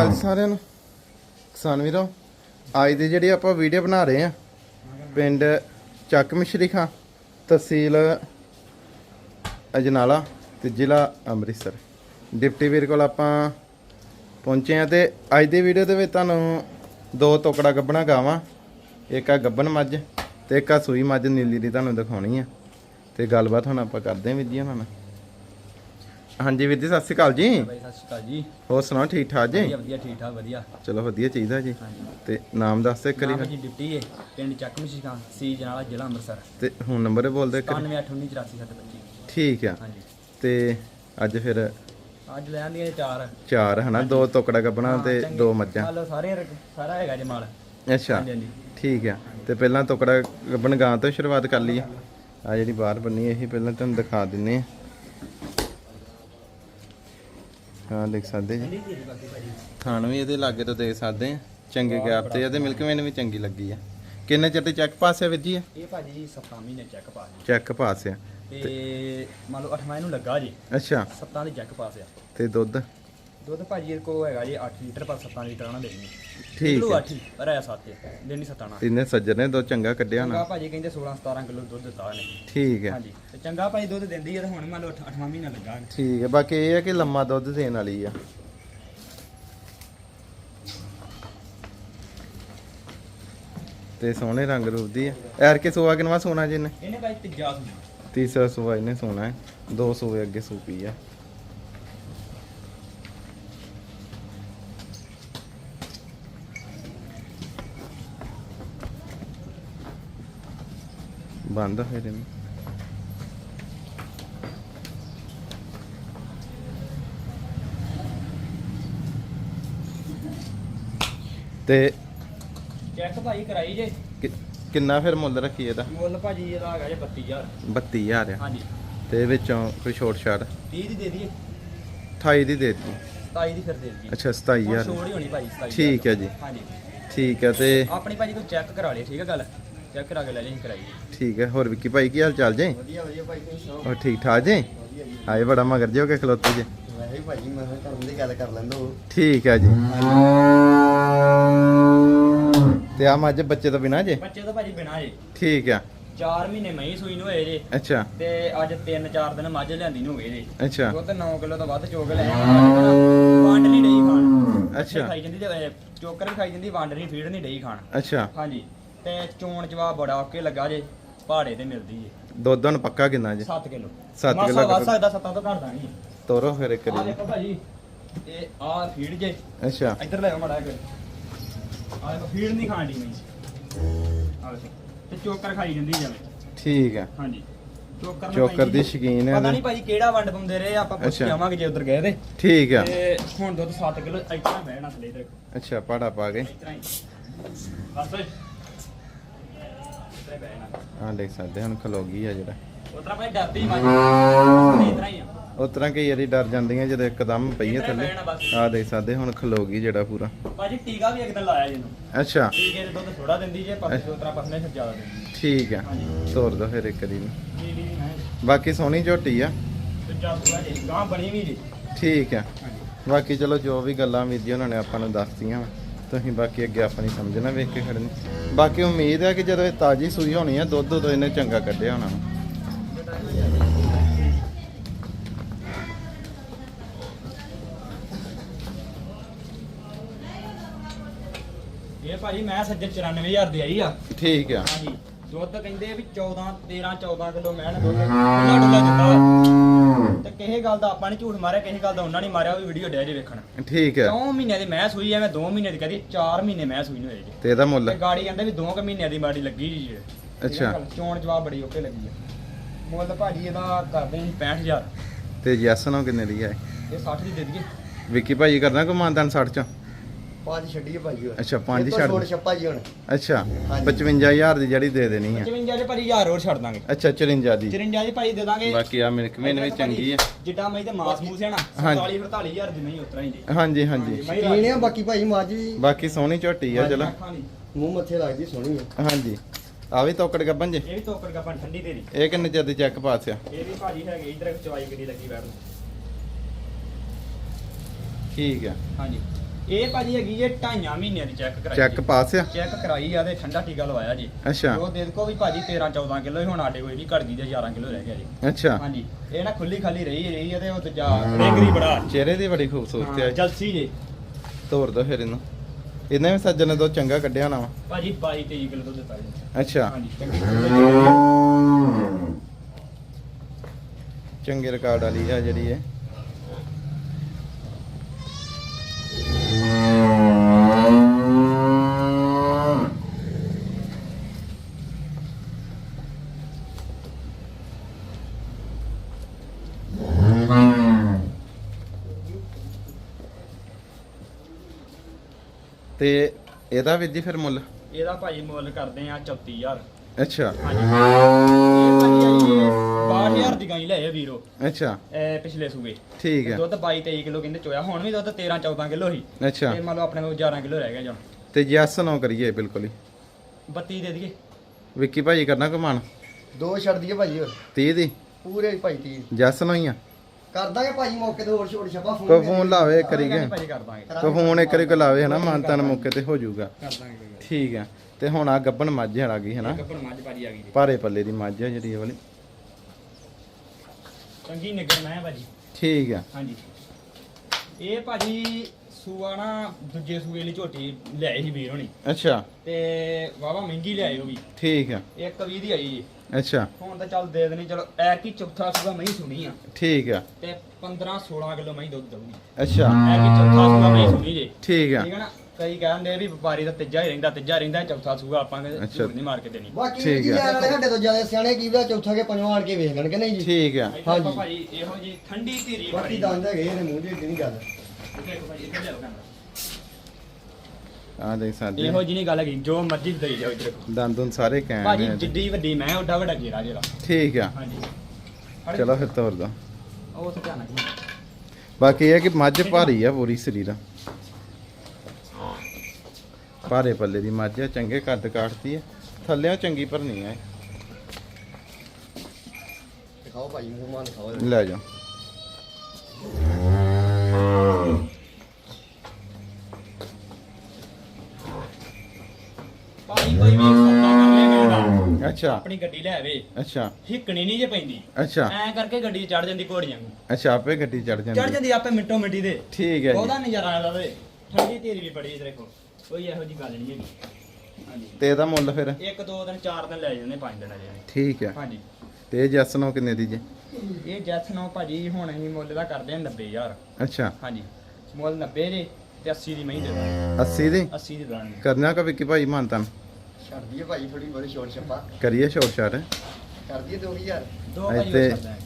ਅਕਾਲ ਸਾਰਿਆਂ ਨੂੰ। ਕਿਸਾਨ ਵੀਰੋ, ਅੱਜ ਦੀ ਜਿਹੜੀ ਆਪਾਂ ਵੀਡੀਓ ਬਣਾ ਰਹੇ ਆ ਪਿੰਡ ਚੱਕ ਮਿਸ਼ਰੀ ਖਾਂ, ਤਹਿਸੀਲ ਅਜਨਾਲਾ ਤੇ ਜ਼ਿਲ੍ਹਾ ਅੰਮ੍ਰਿਤਸਰ। ਡਿਪਟੀ ਵੀਰ ਕੋਲ ਆਪਾਂ ਪਹੁੰਚੇ ਆ ਤੇ ਅੱਜ ਦੀ ਵੀਡੀਓ ਦੇ ਵਿੱਚ ਤੁਹਾਨੂੰ ਦੋ ਟੋਕੜਾ ਗੱਬਣਾ ਗਾਵਾਂ, ਇੱਕ ਆ ਗੱਬਣ ਮੱਝ ਤੇ ਇੱਕ ਆ ਸੂਈ ਮੱਝ ਨੀਲੀ ਦੀ ਤੁਹਾਨੂੰ ਦਿਖਾਉਣੀ ਆ। ਤੇ ਗੱਲਬਾਤ ਹੁਣ ਆਪਾਂ ਕਰਦੇ ਆਂ ਵੀਰ ਜੀ ਉਹਨਾਂ ਨਾਲ। ਹਾਂਜੀ ਵੀਰ ਜੀ ਸਤਿ ਸ਼੍ਰੀ ਅਕਾਲ ਜੀ। ਬਾਈ ਸਤਿ ਸ਼੍ਰੀ ਅਕਾਲ ਜੀ। ਹੋਰ ਸੁਣਾਓ ਠੀਕ ਠਾਕ ਜੀ? ਵਧੀਆ ਵਧੀਆ ਠੀਕ ਠਾਕ ਵਧੀਆ। ਚਲੋ ਵਧੀਆ ਚਾਹੀਦਾ ਜੀ। ਤੇ ਨਾਮ ਦੱਸ ਦੇ ਕਰੀ ਨਾਮ ਜੀ ਡਿਪਟੀ ਹੈ ਪਿੰਡ ਚੱਕ ਮਸ਼ੀਕਾਂ ਸੀ ਜਨਾਲਾ ਜ਼ਿਲ੍ਹਾ ਅੰਮ੍ਰਿਤਸਰ। ਤੇ ਹੁਣ ਨੰਬਰ ਬੋਲ ਦੇ ਕਰੀ 9818847725 ਠੀਕ ਆ। ਹਾਂਜੀ। ਤੇ ਅੱਜ ਫਿਰ ਅੱਜ ਲੈ ਆਂਦੀਆਂ ਚਾਰ। ਚਾਰ ਹਨਾ? ਦੋ ਟੁਕੜਾ ਗੱਬਣਾ ਤੇ। ਦੋ ਮੱਝਾਂ। ਲਓ ਸਾਰੇ ਸਾਰਾ ਹੈਗਾ ਜੀ ਮਾਲ। ਅੱਛਾ। ਹਾਂਜੀ ਹਾਂਜੀ। ਠੀਕ ਆ। ਤੇ ਪਹਿਲਾਂ ਟੁਕੜਾ ਗੱਬਣ ਗਾਂ ਤੋਂ ਸ਼ੁਰੂਆਤ ਕਰ ਲਈਏ। ਆ ਜਿਹੜੀ ਬਾਹਰ ਬੰਨੀ ਇਹ ਪਹਿਲਾਂ ਤੁਹਾਨੂੰ ਦਿਖਾ ਦਿੰਨੇ ਆ। ਹਾਂ ਦੇਖ ਸਕਦੇ ਜੀ। ਖਾਣ ਵੀ ਇਹਦੇ ਲਾਗੇ ਤੋਂ ਦੇਖ ਸਕਦੇ ਆ। ਚੰਗੇ ਗੈਪ ਤੇ ਇਹਦੇ ਮਿਲਕ ਮੈਨ ਵੀ ਚੰਗੀ ਲੱਗੀ ਆ। ਕਿੰਨੇ ਚਿਰ ਤੇ ਚੈੱਕ ਪਾਸ ਆ ਵੀਰ ਜੀ ਇਹ? ਭਾਜੀ ਜੀ 7 ਮਹੀਨੇ ਚੈੱਕ ਪਾਸ ਜੀ ਚੈੱਕ ਪਾਸ ਆ। ਤੇ ਮੰਨ ਲਓ 8ਵਾਂ ਇਹਨੂੰ ਲੱਗਾ ਜੀ। ਅੱਛਾ। 7 ਦੀ ਚੈੱਕ ਪਾਸ ਆ। ਤੇ ਦੁੱਧ? ਦੁੱਧ ਭਾਜੀ ਕੋ ਹੈਗਾ ਜੀ 8 ਲੀਟਰ ਪਰ 7 ਲੀਟਰ ਆਣਾ ਦੇਣੀ। ਠੀਕ ਹੈ। 8 ਪਰ ਆਇਆ 7 ਦੇਣੀ 7 ਆਣਾ ਤਿੰਨੇ ਸੱਜਰ ਨੇ ਦੋ ਚੰਗਾ ਕੱਢਿਆ ਚੰਗਾ ਨਾ ਭਾਜੀ ਕਹਿੰਦੇ 16 17 ਕਿਲੋ ਦੁੱਧ ਦਿੱਤਾ ਨੇ ਠੀਕ ਹੈ। ਹਾਂਜੀ ਤੇ ਚੰਗਾ ਭਾਜੀ ਦੁੱਧ ਦਿੰਦੀ ਹੈ ਤੇ ਹੁਣ ਮੰਨ ਲਓ 8ਵਾਂ ਮਹੀਨਾ ਲੱਗਾ ਇਹਨੂੰ। ਠੀਕ ਹੈ ਬਾਕੀ ਇਹ ਹੈ ਕਿ ਲੰਮਾ ਦੁੱਧ ਦੇਣ ਵਾਲੀ ਆ। ਤੇ ਸੋਹਣੇ ਰੰਗ ਰੂਪ ਦੀ ਆ। ਐਰ ਕੇ ਸੋਆ ਕਿਨਵਾ ਸੋਨਾ ਜੀ ਨੇ ਇਹਨੇ ਭਾਈ ਤੀਜਾ ਸੁਣਾ ਤੀਸਰਾ ਸੋਆ ਇਹਨੇ ਸੋਨਾ ਹੈ। ਦੋ ਸੋਏ ਅੱਗੇ ਸੂਪੀ ਆ। ਬੰਦ ਫਿਰ ਇਹਨੂੰ। ਤੇ ਚੈੱਕ ਭਾਜੀ ਕਰਾਈ ਜੇ। ਕਿ- ਕਿੰਨਾ ਫਿਰ ਮੁੱਲ ਰੱਖੀ ਇਹਦਾ? ਮੁੱਲ ਭਾਜੀ ਇਹਦਾ ਹੈਗਾ ਜੇ 32000 32000 ਆ। ਹਾਂਜੀ। ਤੇ ਵਿੱਚੋਂ ਕੋਈ ਛੋਟ ਛਾੜ 30 ਦੀ ਦੇ ਦਈਏ। 28 ਦੀ ਦੇ ਦਿੱਤੀ। 27 ਦੀ ਫਿਰ ਦੇ ਦਈਏ। ਅੱਛਾ ਹੁਣ 27000 ਛੋੜ ਹੀ ਹੋਣੀ ਭਾਜੀ 27 ਠੀਕ ਹੈ ਜੀ। ਹਾਂਜੀ। ਠੀਕ ਹੈ ਤੇ ਆਪਣੀ ਭਾਜੀ ਕੋਈ ਚੈੱਕ ਕਰਾ ਲਈ ਠੀਕ ਹੈ ਗੱਲ? ਚੈੱਕ ਕਰਾ ਕੇ ਲੈ ਲਈ ਕਰਾਈ। ਠੀਕ ਹੈ ਹੋਰ ਵਿੱਕੀ ਭਾਈ ਕੀ ਹਾਲ ਚਾਲ ਜੇ? ਵਧੀਆ ਵਧੀਆ ਭਾਈ ਤੁਸੀਂ ਸੁਣਾਓ? ਹੋਰ ਠੀਕ ਠਾਕ ਜੇ? ਆਏ ਬੜਾ ਮਗਰ ਜੇ ਹੋ ਕੇ ਖਲੋਤੇ ਜੇ। ਵੈਸੇ ਭਾਜੀ ਮੈਂ ਤੁਹਾਨੂੰ ਦੀ ਗੱਲ ਕਰ ਲੈਂਦੋ ਠੀਕ ਹੈ ਜੀ। ਤੇ ਆ ਮੱਝ ਬੱਚੇ ਤੋਂ ਬਿਨਾ ਜੇ? ਬੱਚੇ ਤਾਂ ਭਾਜੀ ਬਿਨਾ ਜੇ। ਠੀਕ ਆ 4 ਮਹੀਨੇ ਮਹੀਂ ਸੂਈ ਨੂੰ ਹੋਏ ਜੇ। ਅੱਛਾ। ਤੇ ਅੱਜ 3-4 ਦਿਨ ਮੱਝ ਲਿਆਂਦੀ ਨੂੰ ਹੋ ਗਏ ਜੇ। ਅੱਛਾ। ਦੁੱਧ 9 ਕਿਲੋ ਤੋਂ ਵੱਧ ਚੋਕ ਲੈ ਵੰਡ ਨਹੀਂ ਡਈ ਖਾਣ। ਅੱਛਾ। ਖਾਈ ਜਾਂਦੀ ਤੇ ਚੋਕਰ ਵੀ ਖਾਈ ਜਾਂਦੀ ਵੰਡ ਨਹੀਂ ਫੀਡ ਨਹੀਂ ਡਈ ਖਾਣ। ਅੱਛਾ। ਹਾਂਜੀ। ਤੇ ਚੋਣ ਜਵਾਬ ਬੜਾ ਓਕੇ ਲੱਗਾ ਜੇ ਪਹਾੜੇ ਤੇ ਮਿਲਦੀ ਜੇ। ਦੁੱਧ ਹੁਣ ਪੱਕਾ ਕਿੰਨਾ ਜੇ? 7 ਕਿਲੋ। ਸੱਤ ਮਾਸਾ ਕਿੱਲੋ ਵੱਧ ਕੱਢੋ। ਸਕਦਾ ਸੱਤਾਂ ਤੋਂ ਘਟਦਾ ਨਹੀਂ। ਤੋਰੋ ਫਿਰ ਇੱਕ ਆ ਵਾਰੀ ਦੇਖੋ ਭਾਜੀ ਇਹ ਆ ਫੀਡ ਜੇ। ਅੱਛਾ। ਇੱਧਰ ਲੈ ਆਓ ਮੜਾ ਕੇ ਆ ਦੇਖੋ ਫੀਡ ਨਹੀਂ ਖਾਣ ਦੀ ਮੈਂ ਆ ਦੇਖੋ ਤੇ ਚੋਕਰ ਖਾਈ ਜਾਂਦੀ ਜਾਵੇ ਠੀਕ ਆ। ਹਾਂਜੀ। ਚੋਕਰ ਨਾਲ ਚੋਕਰ ਖਾਈ ਦੀ। ਸ਼ੌਕੀਨ ਹੈ ਪਤਾ ਇਹਦੇ। ਨਹੀਂ ਭਾਜੀ ਕਿਹੜਾ ਵੰਡ ਪਾਉਂਦੇ ਰਹੇ ਆਪਾਂ ਪੁੱਛ ਅੱਛਾ। ਕੇ ਆਵਾਂਗੇ ਜੇ ਉਧਰ ਗਏ ਤੇ। ਠੀਕ ਆ। ਤੇ ਹੁਣ ਦੁੱਧ 7 ਕਿਲੋ ਇਤਨਾ ਬਹਿਣਾ ਥਲੇ ਇਧਰ। ਅੱਛਾ ਪਾੜਾ ਪਾ ਕੇ। ਇਤਨਾ ਹੀ। ਬਸ। ਇਤਨਾ ਆ ਦੇਖ ਸਕਦੇ ਹੁਣ ਖਲੋ ਗਈ ਆ ਜਿਹੜਾ। ਉਤਰਾ ਭਾਈ ਡਰਦੀ ਮਾਜੀ ਇਤਨਾ ਹੀ ਆ। ਤਰ੍ਹਾਂ ਕਈ ਵਾਰੀ ਡਰ ਜਾਂਦੀਆਂ ਜਦੋਂ ਇੱਕਦਮ ਪਈਏ ਹੀ ਥੱਲੇ। ਆ ਦੇਖ ਸਕਦੇ ਹੁਣ ਖਲੋ ਗਈ ਜਿਹੜਾ ਪੂਰਾ। ਭਾਜੀ ਟੀਕਾ ਵੀ ਇੱਕ ਦਿਨ ਲਾਇਆ ਜਿਹਨੂੰ ਅੱਛਾ। ਟੀਕੇ ਦੇ ਦੁੱਧ ਥੋੜਾ ਦਿੰਦੀ ਜੇ ਪਰ ਉਤਰਾ ਪਸਨੇ ਫਿਰ ਜ਼ਿਆਦਾ ਦਿੰਦੀ। ਠੀਕ ਆ। ਤੋਰ ਦੋ ਫਿਰ ਇੱਕ ਵਾਰੀ ਨੂੰ ਜੀ ਜੀ ਹੈ ਬਾਕੀ ਸੋਹਣੀ ਝੋਟੀ ਆ। ਗਾਂ ਬਣੀ ਵੀ ਜੀ। ਠੀਕ ਆ। ਬਾਕੀ ਚਲੋ ਜੋ ਵੀ ਗੱਲਾਂ ਜੀ ਉਹਨਾਂ ਨੇ ਆਪਾਂ ਨੂੰ ਦੱਸਤੀਆਂ ਤੁਸੀਂ ਬਾਕੀ ਅੱਗੇ ਆਪਣੀ ਸਮਝਣਾ ਵੇਖ ਕੇ ਖੜਨੀ ਬਾਕੀ ਉਮੀਦ ਹੈ ਕਿ ਜਦੋਂ ਇਹ ਤਾਜੀ ਸੂਈ ਹੋਣੀ ਆ ਦੁੱਧ ਉਦੋਂ ਇਹਨੇ ਚੰਗਾ ਕੱਢਿਆ ਹੋਣਾ। ਇਹ ਭਾਜੀ ਮੈਂ ਸੱਜਰ 94000 ਦੀ ਆਈ ਆ। ਠੀਕ ਆ। ਹਾਂਜੀ। ਦੁੱਧ ਕਹਿੰਦੇ ਵੀ 14 13 14 ਕਿਲੋ ਮੈਂ ਨਾ ਦੁੱਧ। ਵਾ। ਤੇ ਕਿਸੇ ਗੱਲ ਦਾ ਆਪਾਂ ਨੇ ਝੂਠ ਮਾਰਿਆ ਕਿਸੇ ਗੱਲ ਦਾ ਉਹਨਾਂ ਨੇ ਮਾਰਿਆ ਉਹ ਵੀ ਵੀਡੀਓ ਡੇ ਜੇ ਵੇਖਣ। ਠੀਕ ਆ 2 ਮਹੀਨਿਆਂ ਦੀ ਮੈਂ ਸੂਈ ਐ ਮੈਂ 2 ਮਹੀਨੇ ਦੀ ਕਹਦੀ 4 ਮਹੀਨੇ ਮੈਂ ਸੂਈ ਨੂੰ ਹੋਏ ਜੀ। ਤੇ ਇਹਦਾ ਮੁੱਲ? ਤੇ ਗਾੜੀ ਕਹਿੰਦੇ ਵੀ 2 ਕੁ ਮਹੀਨਿਆਂ ਦੀ ਬਾੜੀ ਲੱਗੀ ਜੀ ਅੱਛਾ। ਚੋਣ ਜਵਾਬ ਬੜੀ ਓਕੇ ਲੱਗੀ ਆ। ਮੁੱਲ ਭਾਜੀ ਇਹਦਾ ਕਰਦੇ ਜੀ 65000 ਤੇ ਜੈਸ ਨੂੰ ਕਿੰਨੇ ਦੀ ਆ ਇਹ? ਇਹ 60 ਦੀ ਦੇ ਦਈਏ। ਵਿੱਕੀ ਭਾਜੀ ਕਰਨਾ ਕੋਈ ਮਾਨਦਾਨ 60 ਚ? ਪੰਜ ਭਾਜੀ ਹੁਣ ਅੱਛਾ, ਪੰਜ ਛੱਡ ਦੇ। ਛੱਪਾ ਜੀ ਹੁਣ। ਅੱਛਾ ਹਾਂਜੀ। 55000 ਦੀ ਜਿਹੜੀ ਦੇ ਦੇਣੀ ਆ। 55 ਦੇ ਭਾਜੀ 1000 ਹੋਰ ਛੱਡ ਦਾਂਗੇ। ਅੱਛਾ 54 ਦੀ। 54 ਦੀ ਭਾਜੀ ਦੇ ਦਾਂਗੇ। ਬਾਕੀ ਆ ਮਿਲਕ ਮੇਨ ਵੀ ਚੰਗੀ ਆ। ਜਿੱਟਾ ਮੈਂ ਤੇ ਮਾਸ ਮੂਸ ਹੈ ਨਾ ਹਾਂਜੀ। 47 48000 ਦੀ ਨਹੀਂ ਉਤਰਾ ਹੀ ਜੀ ਹਾਂਜੀ ਹਾਂਜੀ। ਮੈਂ ਕੀਣੇ ਆ ਬਾਕੀ ਭਾਈ ਮੱਝ ਵੀ। ਬਾਕੀ ਸੋਹਣੀ ਝੋਟੀ ਆ ਚਲੋ। ਮੂੰਹ ਮੱਥੇ ਲੱਗਦੀ ਸੋਹਣੀ ਆ। ਹਾਂਜੀ। ਆ ਵੀ ਤੋਕੜ ਗੱਬਨ ਜੇ। ਇਹ ਵੀ ਤੋਕੜ ਕਪਨ ਠੰਡੀ ਤੇਰੀ। ਇਹ ਕਿੰਨੇ ਚਿਰ ਦੀ ਚੈੱਕ ਪਾਸ ਆ? ਇਹ ਵੀ ਭਾਜੀ ਹੈਗੇ ਇਧਰ ਚਵਾਈ ਕਿਹੜੀ ਲੱਗੀ ਬੈਠ ਨੂੰ। ਠੀਕ ਆ। ਹਾਂਜੀ। ਇਹ ਭਾਜੀ ਹੈਗੀ ਜੇ ਢਾਈਆਂ ਮਹੀਨਿਆਂ ਦੀ ਚੈੱਕ ਕਰਾਈ ਚੈੱਕ ਪਾਸ ਆ? ਚੈੱਕ ਕਰਾਈ ਆ ਤੇ ਠੰਡਾ ਟੀਕਾ ਲਵਾਇਆ ਜੀ। ਅੱਛਾ। ਉਹ ਦੇ ਦੇਖੋ ਵੀ ਭਾਜੀ 13 14 ਕਿਲੋ ਹੁਣ ਆਟੇ ਕੋਈ ਨਹੀਂ ਘੜ ਗਈ ਤੇ 11 ਕਿਲੋ ਰਹਿ ਗਿਆ ਜੀ। ਅੱਛਾ। ਹਾਂਜੀ। ਇਹ ਨਾ ਖੁੱਲੀ ਖਾਲੀ ਰਹੀ ਰਹੀ ਹੈ ਤੇ ਉਹ ਦੂਜਾ ਰੇਂਗਰੀ ਬੜਾ ਚਿਹਰੇ ਦੀ ਬੜੀ ਖੂਬਸੂਰਤੀ ਆ। ਜਲਸੀ ਜੀ। ਤੋਰ ਦੋ ਫਿਰ ਇਹਨੂੰ। ਇਹਨੇ ਵੀ ਸੱਜਣ ਤੋਂ ਚੰਗਾ ਕੱਢਿਆ ਨਾ ਵਾ। ਭਾਜੀ 22 23 ਕਿਲੋ ਦੁੱਧ ਦਿੱਤਾ ਜੀ। ਅੱਛਾ। ਹਾਂਜੀ ਚੰਗੇ। ਰਿਕਾਰਡ ਵਾਲੀ ਆ ਜਿਹੜੀ ਇਹ। ਤੇ ਇਹਦਾ ਵੀ ਜੀ ਫਿਰ ਮੁੱਲ? ਇਹਦਾ ਭਾਜੀ ਮੁੱਲ ਕਰਦੇ ਆ 34000 ਅੱਛਾ। ਹਾਂਜੀ। ਇਹ ਭਾਜੀ ਆਈ 62000 ਦੀ ਗਾਈ ਲਏ ਆ ਵੀਰੋ। ਅੱਛਾ। ਇਹ ਪਿਛਲੇ ਸੂਏ ਠੀਕ ਹੈ। ਦੁੱਧ 22 23 ਕਿਲੋ ਕਹਿੰਦੇ ਚੋਇਆ? ਹੁਣ ਵੀ ਦੁੱਧ 13 14 ਕਿਲੋ ਸੀ। ਅੱਛਾ। ਤੇ ਮੰਨ ਲਓ ਆਪਣੇ ਕੋਲ 11 ਕਿਲੋ ਰਹਿ ਗਿਆ ਜਣ। ਤੇ ਜੈਸ ਨਾ ਕਰੀਏ ਬਿਲਕੁਲ ਹੀ। 32 ਦੇ ਦਈਏ। ਵਿੱਕੀ ਭਾਜੀ ਕਰਨਾ ਕਮਾਨ? ਦੋ ਛੱਡ ਦਈਏ ਭਾਜੀ ਹੋਰ। 30 ਦੀ? ਪੂਰੇ ਭਾਈ ਤੀ ਜੈਸ ਨਾ ਹੀ ਆ। ਕਰ ਦਾਂਗੇ ਭਾਜੀ ਮੌਕੇ ਤੇ ਹੋਰ ਛੋੜ ਛਪਾ ਫੋਨ ਕੋਈ ਫੋਨ ਲਾਵੇ ਕਰੀਏ ਭਾਜੀ ਕਰ ਦਾਂਗੇ। ਕੋਈ ਫੋਨ ਇੱਕ ਵਾਰੀ ਕੋ ਲਾਵੇ ਹਨਾ? ਮਾਨਤਾਨ ਮੌਕੇ ਤੇ ਹੋ ਜਾਊਗਾ। ਕਰ ਦਾਂਗੇ ਕੋਈ ਗੱਲ ਠੀਕ ਆ। ਤੇ ਹੁਣ ਆ ਗੱਬਣ ਮੱਝ ਆ ਗਈ ਹਨਾ? ਨੀ। ਗੱਭਣ ਮੱਝ ਭਾਜੀ ਆ ਗਈ ਜੀ। ਭਾਰੇ ਪੱਲੇ ਦੀ ਮੱਝ ਆ ਜਿਹੜੀ ਇਹ ਵਾਲੀ। ਚੰਗੀ ਨਿਗਰ ਮੈਂ ਭਾਜੀ। ਠੀਕ ਆ। ਹਾਂਜੀ। ਇਹ ਭਾਜੀ ਸੂਆ ਨਾ ਦੂਜੇ ਸੂਏ ਲਈ ਝੋਟੀ ਲਿਆਏ ਸੀ ਵੀਰ ਹੋਣੀ। ਅੱਛਾ। ਤੇ ਵਾਵਾ ਮਹਿੰਗੀ ਲਿਆਏ ਉਹ ਵੀ। ਠੀਕ ਆ। ਇੱਕ 20 ਦੀ ਆਈ ਜੀ ਅੱਛਾ। ਹੁਣ ਤਾਂ ਚੱਲ ਦੇ ਦੇਣੀ ਚਲੋ ਐ ਕੀ ਚੌਥਾ ਸੂਆ ਮੈਂ ਹੀ ਸੁਣੀ ਆ। ਠੀਕ ਆ। ਤੇ 15 16 ਕਿਲੋ ਮੈਂ ਹੀ ਦੁੱਧ ਦਊਗੀ। ਅੱਛਾ। ਐ ਕੀ ਚੌਥਾ ਸੂਆ ਮੈਂ ਹੀ ਸੁਣੀ ਜੇ। ਠੀਕ ਆ। ਠੀਕ ਹੈ ਨਾ? ਕਈ ਕਹਿੰਦੇ ਵੀ ਵਪਾਰੀ ਦਾ ਤੀਜਾ ਹੀ ਰਹਿੰਦਾ ਤੀਜਾ ਰਹਿੰਦਾ ਚੌਥਾ ਸੂਆ ਆਪਾਂ ਨੇ ਨਹੀਂ ਮਾਰ ਕੇ ਦੇਣੀ। ਬਾਕੀ ਠੀਕ ਜੀ ਹੈ। ਵਾਲੇ ਸਾਡੇ ਤੋਂ ਜ਼ਿਆਦਾ ਸਿਆਣੇ ਕੀ ਵੀ ਚੌਥਾ ਕੇ ਪੰਜਵਾਂ ਆਣ ਕੇ ਵੇਖ ਲੈਣਗੇ ਨਹੀਂ ਜੀ? ਠੀਕ ਆ। ਹਾਂਜੀ। ਭਾਜੀ ਇਹੋ ਜੀ ਠੰਡੀ ਧੀਰੀ ਬਾਕੀ ਦੰਦ ਹੈਗੇ ਇਹਦੇ ਮੂੰਹ ਦੀ ਨਹੀਂ ਗੱਲ। ਆ ਦੇਖ ਸਕਦੇ ਇਹੋ ਜੀ ਨਹੀਂ ਗੱਲ ਹੈਗੀ ਜੋ ਮਰਜ਼ੀ ਦੇਈ ਜਾਓ ਇੱਧਰ। ਦੰਦ ਦੁੰਦ ਸਾਰੇ ਕੈਮ ਭਾਜੀ ਨੇ ਜਿੱਡੀ ਵੱਡੀ ਮੈਂ ਓਡਾ ਵੱਡਾ ਜੇਰਾ ਜਿਹੜਾ। ਠੀਕ ਆ। ਹਾਂਜੀ। ਚਲੋ ਫਿਰ ਤੋਰ ਦੋ। ਉਹ ਉੱਥੇ ਧਿਆਨ ਨਾਲ ਬਾਕੀ ਇਹ ਹੈ ਕਿ ਮੱਝ ਭਾਰੀ ਆ ਪੂਰੀ ਸਰੀਰ। ਭਾਰੇ ਪੱਲੇ ਦੀ ਮੱਝ ਆ ਚੰਗੇ ਕੱਦ ਕਾਟਦੀ ਆ। ਥੱਲਿਆਂ ਚੰਗੀ ਭਰਨੀ ਆ। ਦਿਖਾਓ ਭਾਈ ਮੂੰਹ ਮਾਂ ਦਿਖਾਓ। ਲੈ ਜਾਓ ਭਾਜੀ ਕੋਈ ਵੀ ਸੌਦਾ ਕਰ ਲੈ ਮੇਰਾ ਅੱਛਾ। ਆਪਣੀ ਗੱਡੀ ਲੈ ਆਵੇ। ਅੱਛਾ। ਹਿੱਕਣੀ ਨਹੀਂ ਜੇ ਪੈਂਦੀ। ਅੱਛਾ। ਐ ਕਰਕੇ ਗੱਡੀ ਚੜ ਜਾਂਦੀ ਘੋੜੀਆਂ ਨੂੰ। ਅੱਛਾ ਆਪੇ ਗੱਡੀ ਚੜ ਚੜ ਜਾਂਦੀ ਜਾਂਦੀ ਆਪੇ ਮਿੰਟੋ ਮਿੰਟੀ ਦੇ। ਠੀਕ ਹੈ ਉਹਦਾ ਨਜ਼ਾਰਾ ਆਦਾ ਵੇ ਠੰਡੀ ਧੀਰੀ ਵੀ ਬੜੀ ਇਧਰ ਦੇਖੋ ਕੋਈ ਇਹੋ ਜੀ ਗੱਲ ਨਹੀਂ ਹੈਗੀ। ਹਾਂਜੀ। ਤੇ ਇਹਦਾ ਮੁੱਲ ਫਿਰ? ਇੱਕ ਦੋ ਦਿਨ ਚਾਰ ਦਿਨ ਲੈ ਜਾਂਦੇ ਪੰਜ ਦਿਨ ਆ ਜਾਂਦੇ। ਠੀਕ ਹੈ। ਹਾਂਜੀ। ਤੇ ਇਹ ਜੈਸਨੋ ਕਿੰਨੇ ਦੀ ਜੇ? ਇਹ ਜੈਥ ਨੋ ਭਾਜੀ ਹੁਣ ਅਸੀਂ ਮੁੱਲ ਦਾ ਕਰਦੇ ਹਾਂ 90000 ਅੱਛਾ। ਹਾਂਜੀ। ਮੁੱਲ 90 ਦੇ ਤੇ 80 ਦੀ ਮਹੀਂ ਦੇ। ਦਾਂਗੇ 80 ਦੀ? 80 ਦੀ ਦਾਂਗੇ ਕਰਨਾ ਕਾ ਵਿੱਕੀ ਭਾਈ ਮਾਨਤਨ? ਦਈਏ ਭਾਈ ਥੋੜੀ ਬੜੀ ਛੋੜ ਛਪਾ। ਕਰੀਏ ਸ਼ੋਰ ਸ਼ਾਟ ਕਰ ਦਈਏ 2000 ਦੋ ਇੱਥੇ- ਹੋ ਸਕਦਾ ਹੈ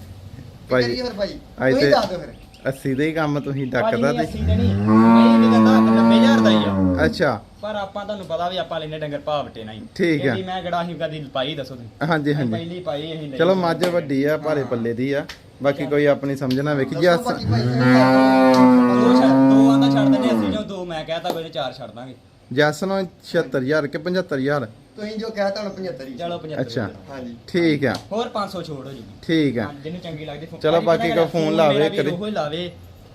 ਭਾਈ ਕਰੀਏ ਫਿਰ ਭਾਈ? ਅੱਜ ਤੁਸੀਂ ਤੇ- ਦੱਸ ਦਿਓ ਫਿਰ। 80 ਦੇ ਹੀ ਕੰਮ ਤੁਸੀਂ ਡੱਕਦਾ ਨਹੀਂ ਤੇ 80 ਦੇ ਨਹੀਂ। ਨਹੀਂ ਕਹਿੰਦਾ 90000 ਦਾ ਹੀ ਆ। ਅੱਛਾ। ਪਰ ਆਪਾਂ ਤੁਹਾਨੂੰ ਪਤਾ ਵੀ ਆਪਾਂ ਲੈਨੇ ਡੰਗਰ ਭਾਅ ਵਟੇ ਨਹੀਂ ਠੀਕ ਹੈ। ਇਹਦੀ ਮੈਂ ਕਿਹੜਾ ਅਸੀਂ ਕਦੀ ਪਾਈ ਦੱਸੋ ਤੁਸੀਂ। ਹਾਂਜੀ ਹਾਂਜੀ। ਪਹਿਲੀ ਪਾਈ ਅਸੀਂ ਲਈ ਚਲੋ ਮੱਝ ਵੱਡੀ ਆ ਭਾਰੇ ਪੱਲੇ ਦੀ ਆ। ਬਾਕੀ ਕੋਈ ਆਪਣੀ ਸਮਝਣਾ ਵੇਖੀ। ਜੀ ਦੱਸੋ ਬਾਕੀ ਭਾਈ। ਦੋ ਛੱਡ ਦੋ ਆਂਦਾ ਛੱਡ ਦਿੰਦੇ ਅਸੀਂ। ਜੋ ਦੋ ਮੈਂ ਕਹਤਾ ਕੋਈ ਚਾਰ ਛੱਡ ਦਾਂਗੇ। ਜੈਸਨੋ 76000 ਕਿ 75000 ਤੁਸੀਂ ਜੋ ਕਹਿ ਤੁਹਾਨੂੰ 75 ਹੀ। ਚਲੋ 75 ਅੱਛਾ। ਹਾਂਜੀ। ਠੀਕ ਆ। ਹੋਰ 500 ਛੋੜ ਹੋ ਜੂਗੀ ਠੀਕ ਆ। ਜਿਹਨੂੰ ਚੰਗੀ ਲੱਗਦੀ ਚਲੋ ਬਾਕੀ ਫੋਨ ਫੋਨ ਲਾਵੇ ਮੇਰਾ ਵੀ ਕਦੇ। ਉਹੋ ਹੀ ਲਾਵੇ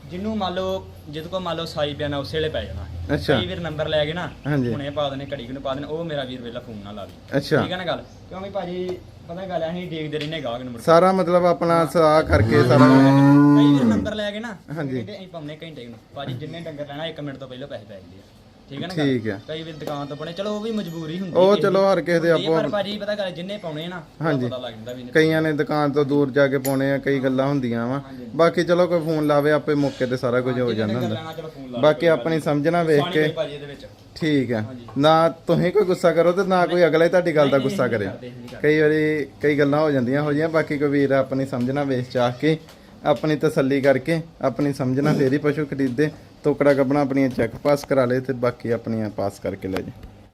ਜਿਹਨੂੰ ਮੰਨ ਲਓ ਜਿਹਦੇ ਕੋਲ ਮੰਨ ਲਓ ਸਾਈ ਪਿਆ ਨਾ ਉਸੇ ਵੇਲੇ ਪੈ ਜਾਣਾ। ਅੱਛਾ। ਕਈ ਵੀਰ ਨੰਬਰ ਲੈ ਕੇ ਨਾ ਹਾਂਜੀ। ਹੁਣੇ ਪਾ ਦੇਣੇ ਘੜੀ ਨੂੰ ਪਾ ਦੇਣੇ ਉਹ ਮੇਰਾ ਵੀਰ ਵੇਲਾ ਫੋਨ ਨਾ ਲਾਵੇ। ਅੱਛਾ। ਠੀਕ ਹੈ ਨਾ ਗੱਲ? ਕਿਉਂਕਿ ਭਾਜੀ ਪਤਾ ਗੱਲ ਹੈ ਅਸੀਂ ਦੇਖਦੇ ਰਹਿੰਦੇ ਗਾਹਕ ਨੂੰ ਮੁੜ ਕੇ। ਸਾਰਾ ਮਤਲਬ ਆਪਣਾ ਸਲਾਹ ਕਰਕੇ ਸਾਰਾ ਕਈ ਵੀਰ ਨੰਬਰ ਲੈ ਕੇ ਨਾ ਹਾਂਜੀ। ਕਹਿੰਦੇ ਅਸੀਂ ਪਾਉਣੇ ਘੰਟੇ ਨੂੰ। ਭਾਜੀ ਜਿੰਨੇ ਡੰਗਰ ਲੈਣਾ 1 ਮਿੰਟ ਤੋਂ ਪਹਿਲਾਂ ਪੈਸੇ ਪੈ ਜਾਂਦੇ ਆ। ਠੀਕ ਹੈ ਨਾ ਠੀਕ? ਹੈ। ਕਈ ਵੀਰ ਦੁਕਾਨ ਤੋਂ ਬਣੇ ਚਲੋ ਉਹ ਵੀ ਮਜਬੂਰੀ ਹੁੰਦੀ ਉਹ ਕਿਸੇ ਚਲੋ। ਹਰ ਕਿਸੇ ਦੇ ਆਪੋ ਪਰ ਭਾਜੀ ਪਤਾ ਗੱਲ ਜਿੰਨੇ ਪਾਉਣੇ ਨਾ ਉਹਦਾ ਹਾਂਜੀ। ਪਤਾ ਲੱਗ ਜਾਂਦਾ ਵੀ ਇਹਨੇ ਕਈਆਂ ਨੇ ਦੁਕਾਨ ਤੋਂ ਦੂਰ ਜਾ ਕੇ ਪਾਉਣੇ ਆ ਕਈ ਗੱਲਾਂ ਹੁੰਦੀਆਂ ਵਾ। ਬਾਕੀ ਚਲੋ ਕੋਈ ਫੋਨ ਲਾਵੇ ਆਪੇ ਮੌਕੇ ਤੇ ਸਾਰਾ ਕੁਝ ਹੋ ਜਾਂਦਾ ਹੁੰਦਾ ਲੈਣਾ, ਚਲੋ ਫੋਨ ਲਾ ਬਾਕੀ ਆਪਣੀ ਨਹੀਂ। ਸਮਝਣਾ ਵੇਖ ਕੇ ਕੋਈ ਭਾਜੀ ਇਹਦੇ ਵਿੱਚ ਠੀਕ ਹਾਂਜੀ। ਨਾ ਤੁਸੀਂ ਕੋਈ ਗੁੱਸਾ ਕਰੋ ਤੇ ਨਾ ਕੋਈ ਅਗਲਾ ਹੀ ਤੁਹਾਡੀ ਗੱਲ ਦਾ ਨਹੀਂ, ਗੁੱਸਾ ਨਹੀਂ ਕਰੇ ਕਰਦੇ, ਨਹੀਂ। ਕਈ ਵਾਰੀ ਕਈ ਗੱਲਾਂ ਹੋ ਜਾਂਦੀਆਂ ਹੋ ਜੀਆਂ ਬਾਕੀ ਕੋਈ ਵੀਰ ਆਪਣੀ ਸਮਝਣਾ ਵੇਚ ਚਾਹ ਕੇ ਆਪਣੀ ਤਸੱਲੀ ਕਰਕੇ ਆਪਣੀ ਸਮਝਣਾ ਫੇਰ ਹੀ ਪਸ਼ੂ ਖਰੀਦੇ ਟੋਕੜਾ ਕੱਢਣਾ ਆਪਣੀਆਂ ਚੈੱਕ ਪਾਸ ਕਰਾ ਲਏ ਤੇ ਬਾਕੀ ਆਪਣੀਆਂ ਪਾਸ ਕਰਕੇ ਲੈ ਜਾ